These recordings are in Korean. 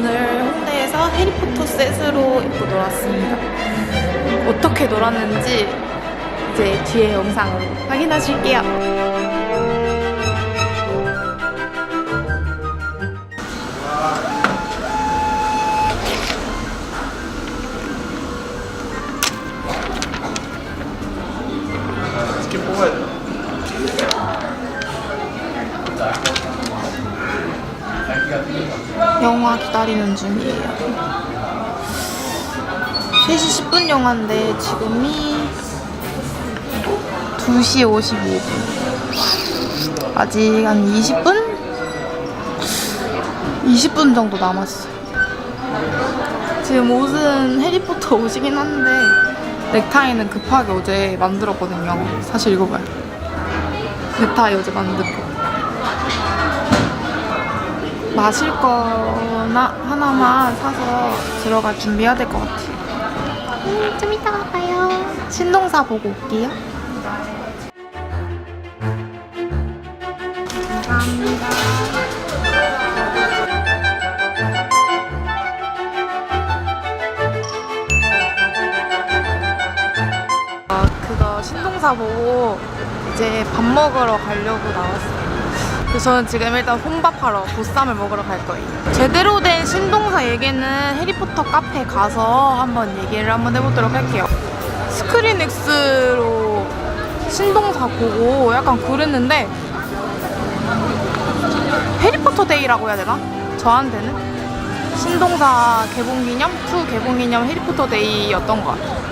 오늘 홍대에서 해리포터 셋으로 입고 놀았습니다. 어떻게 놀았는지 이제 뒤에 영상으로 확인하실게요. 기다리는 중이에요. 3시 10분 영화인데 지금이 2시 55분. 아직 한 20분? 20분 정도 남았어요. 지금 옷은 해리포터 옷이긴 한데 넥타이는 급하게 어제 만들었거든요. 사실 이거 봐요. 넥타이 어제 만들고. 마실 거나 하나만 사서 들어갈 준비해야 될 것 같아요. 음, 좀 이따가 봐요. 신동사 보고 올게요. 감사합니다. 아, 그거 신동사 보고 이제 밥 먹으러 가려고 나왔어요. 저는 지금 일단 혼밥하러 보쌈을 먹으러 갈 거예요. 제대로 된 신동사 얘기는 해리포터 카페 가서 한번 얘기를 한번 해보도록 할게요. 스크린X로 신동사 보고 약간 그랬는데 해리포터 데이라고 해야 되나? 저한테는 신동사 개봉 기념, 2 개봉 기념 해리포터 데이였던 것 같아요.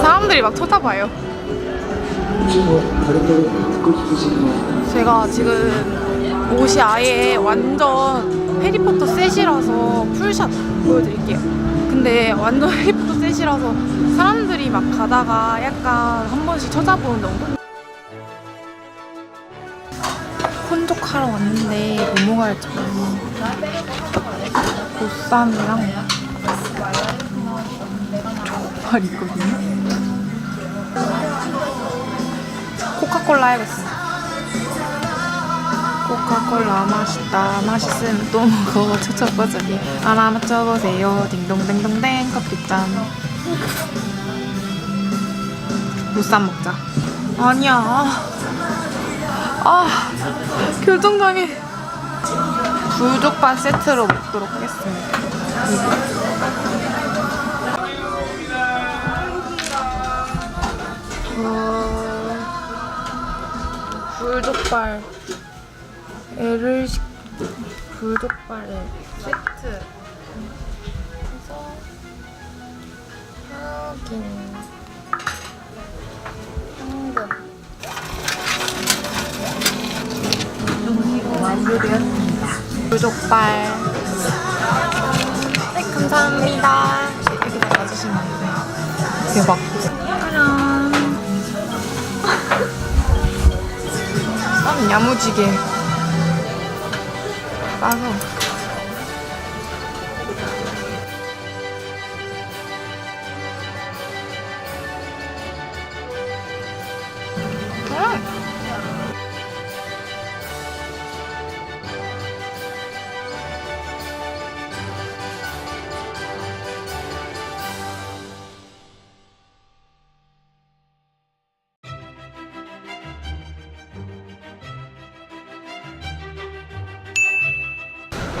사람들이 막 쳐다봐요. 혹시 뭐 다른 노래 듣고 싶으신 거 제가 지금 옷이 아예 완전 해리포터 셋이라서 풀샷 보여드릴게요. 근데 완전 해리포터 셋이라서 사람들이 막 가다가 약간 한 번씩 쳐다보는 정도? 혼족하러 왔는데 뭐 먹어야 할지. 보쌈이랑 족발 있거든요. 코카콜라 해야겠어. 코카콜라 맛있다. 맛있으면 또 먹어. 버전이 하나 맞춰보세요. 딩동댕동댕 커피잔. 무쌈 먹자. 아니야. 아, 아 결정당해 불족발 세트로 먹도록 하겠습니다. 어, 불족발. 애를 시 불족발에. 세트 해서 확인. 황금. 완료되었습니다 불족발. 네 감사합니다. 이렇게 닫아주시면 돼요? 대박 야무지게. 싸서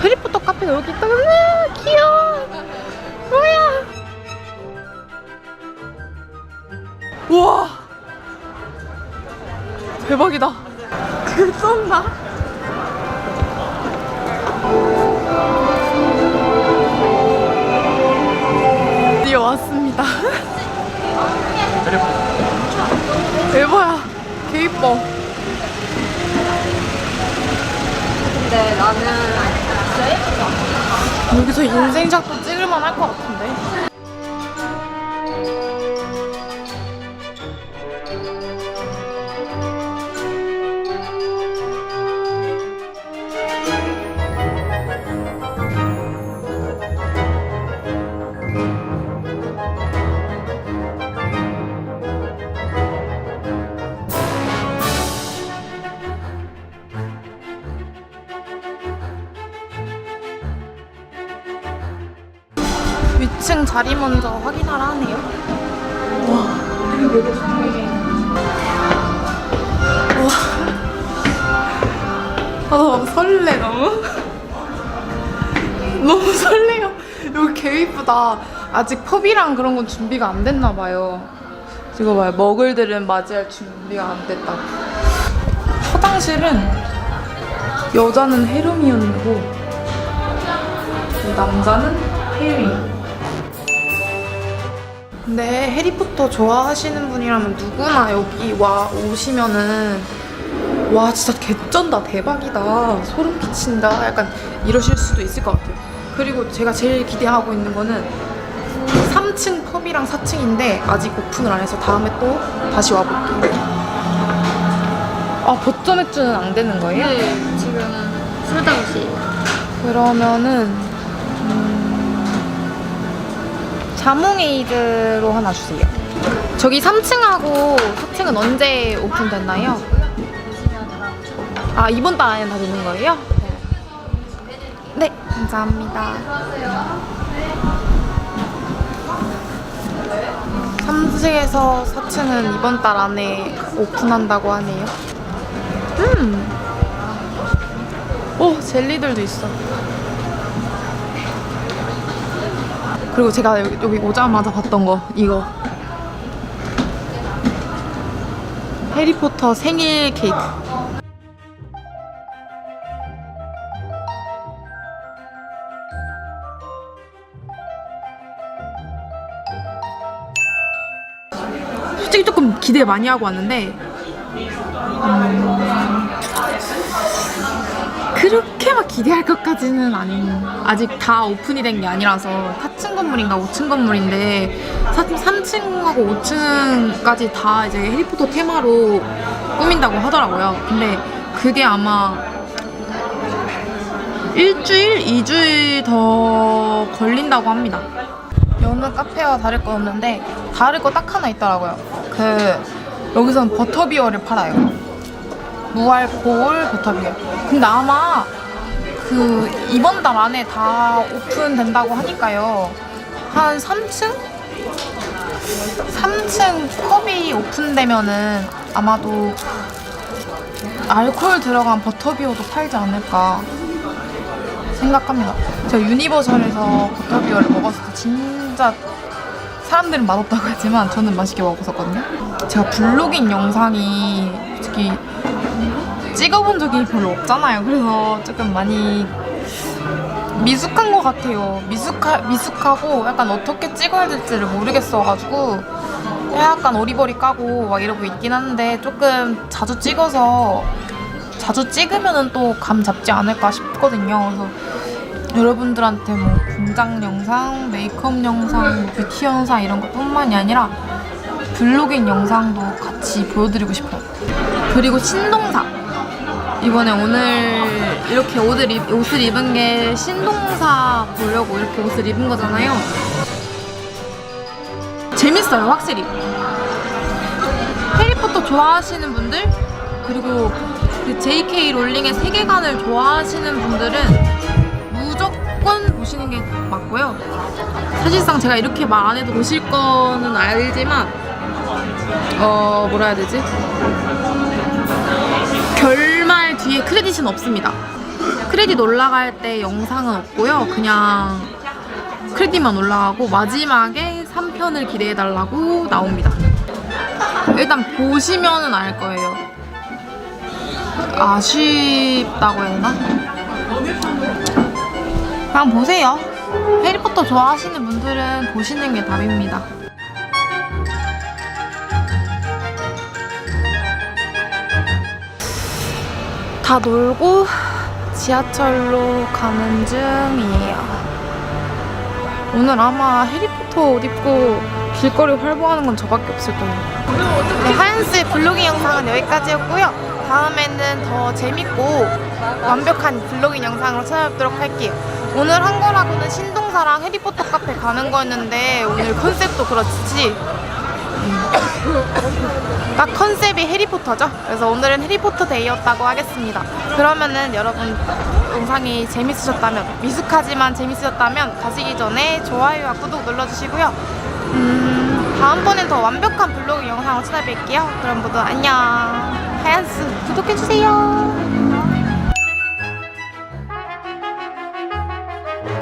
해리포터 카페가 여기 있다. 아, 귀여워. 뭐야? 우와. 대박이다. 그 쏜다. 드디어 왔습니다. 대박야. 개 이뻐. 근데 나는 여기서 인생샷도 찍을만 할 것 같은데. 자리 먼저 확인하라 하네요. 와. 와. 아, 나 설레 너무. 너무 설레요. 여기 개 이쁘다. 아직 펍이랑 그런 건 준비가 안 됐나 봐요. 지금 봐요. 먹을들은 맞이할 준비가 안 됐다. 화장실은 여자는 헤르미온이고 남자는 해리. 근데 해리포터 좋아하시는 분이라면 누구나 여기 와 오시면은 와 진짜 개쩐다 대박이다 소름 끼친다 약간 이러실 수도 있을 것 같아요. 그리고 제가 제일 기대하고 있는 거는 3층 펍이랑 4층인데 아직 오픈을 안 해서 다음에 또 다시 와볼게요. 아 버터 맥주는 안 되는 거예요? 네, 지금은 술 당시. 그러면은 음, 자몽에이드로 하나 주세요. 저기 3층하고 4층은 언제 오픈됐나요? 아 이번 달 안에 다 되는 거예요? 네, 감사합니다. 3층에서 4층은 이번 달 안에 오픈한다고 하네요. 음. 오 젤리들도 있어. 그리고 제가 여기, 여기 오자마자 봤던 거 이거 해리포터 생일 케이크. 솔직히 조금 기대 많이 하고 왔는데 그렇게 막 기대할 것까지는 아닌 아직 다 오픈이 된 게 아니라서 4층 건물인가 5층 건물인데 3층하고 5층까지 다 이제 해리포터 테마로 꾸민다고 하더라고요. 근데 그게 아마 일주일, 이주일 더 걸린다고 합니다. 여느 카페와 다를 거 없는데 다를 거 딱 하나 있더라고요. 그 여기서는 버터비어를 팔아요. 무알코올 버터비어. 근데 아마 그 이번 달 안에 다 오픈된다고 하니까요. 한 3층? 3층 펍이 오픈되면은 아마도 알코올 들어간 버터비어도 팔지 않을까 생각합니다. 제가 유니버셜에서 버터비어를 먹었을 때 진짜 사람들은 맛없다고 했지만 저는 맛있게 먹었었거든요. 제가 블로깅 영상이 솔직히 찍어본 적이 별로 없잖아요. 그래서 조금 많이 미숙한 것 같아요. 미숙하, 미숙하고 약간 어떻게 찍어야 될지를 모르겠어가지고 약간 어리버리 까고 막 이러고 있긴 한데 조금 자주 찍어서 자주 찍으면은 또 감 잡지 않을까 싶거든요. 그래서 여러분들한테 뭐 분장 영상, 메이크업 영상, 뭐 뷰티 영상 이런 것뿐만이 아니라 블로깅 영상도 같이 보여드리고 싶어요. 그리고 신동사. 이번에 오늘 이렇게 옷을, 입, 옷을 입은 게 신동사 보려고 이렇게 옷을 입은 거잖아요. 재밌어요, 확실히. 해리포터 좋아하시는 분들, 그리고 그 JK 롤링의 세계관을 좋아하시는 분들은 무조건 보시는 게 맞고요. 사실상 제가 이렇게 말 안 해도 보실 거는 알지만, 어, 뭐라 해야 되지? 뒤에 크레딧은 없습니다. 크레딧 올라갈 때 영상은 없고요. 그냥 크레딧만 올라가고 마지막에 3편을 기대해달라고 나옵니다. 일단 보시면은 알 거예요. 아쉽다고 해야 되나? 그냥 보세요. 해리포터 좋아하시는 분들은 보시는 게 답입니다. 다 놀고 지하철로 가는 중이에요. 오늘 아마 해리포터 옷 입고 길거리 활보하는 건 저밖에 없을 거예요. 네, 하연스의 블로깅 영상은 여기까지였고요. 다음에는 더 재밌고 완벽한 블로깅 영상으로 찾아뵙도록 할게요. 오늘 한 거라고는 신동사랑 해리포터 카페 가는 거였는데 오늘 컨셉도 그렇지 딱 컨셉이 해리포터죠. 그래서 오늘은 해리포터 데이였다고 하겠습니다. 그러면은 여러분 영상이 재밌으셨다면 미숙하지만 재밌으셨다면 가시기 전에 좋아요와 구독 눌러주시고요. 음, 다음번엔 더 완벽한 블로그 영상을 찾아뵐게요. 그럼 모두 안녕. 하얀스 구독해주세요.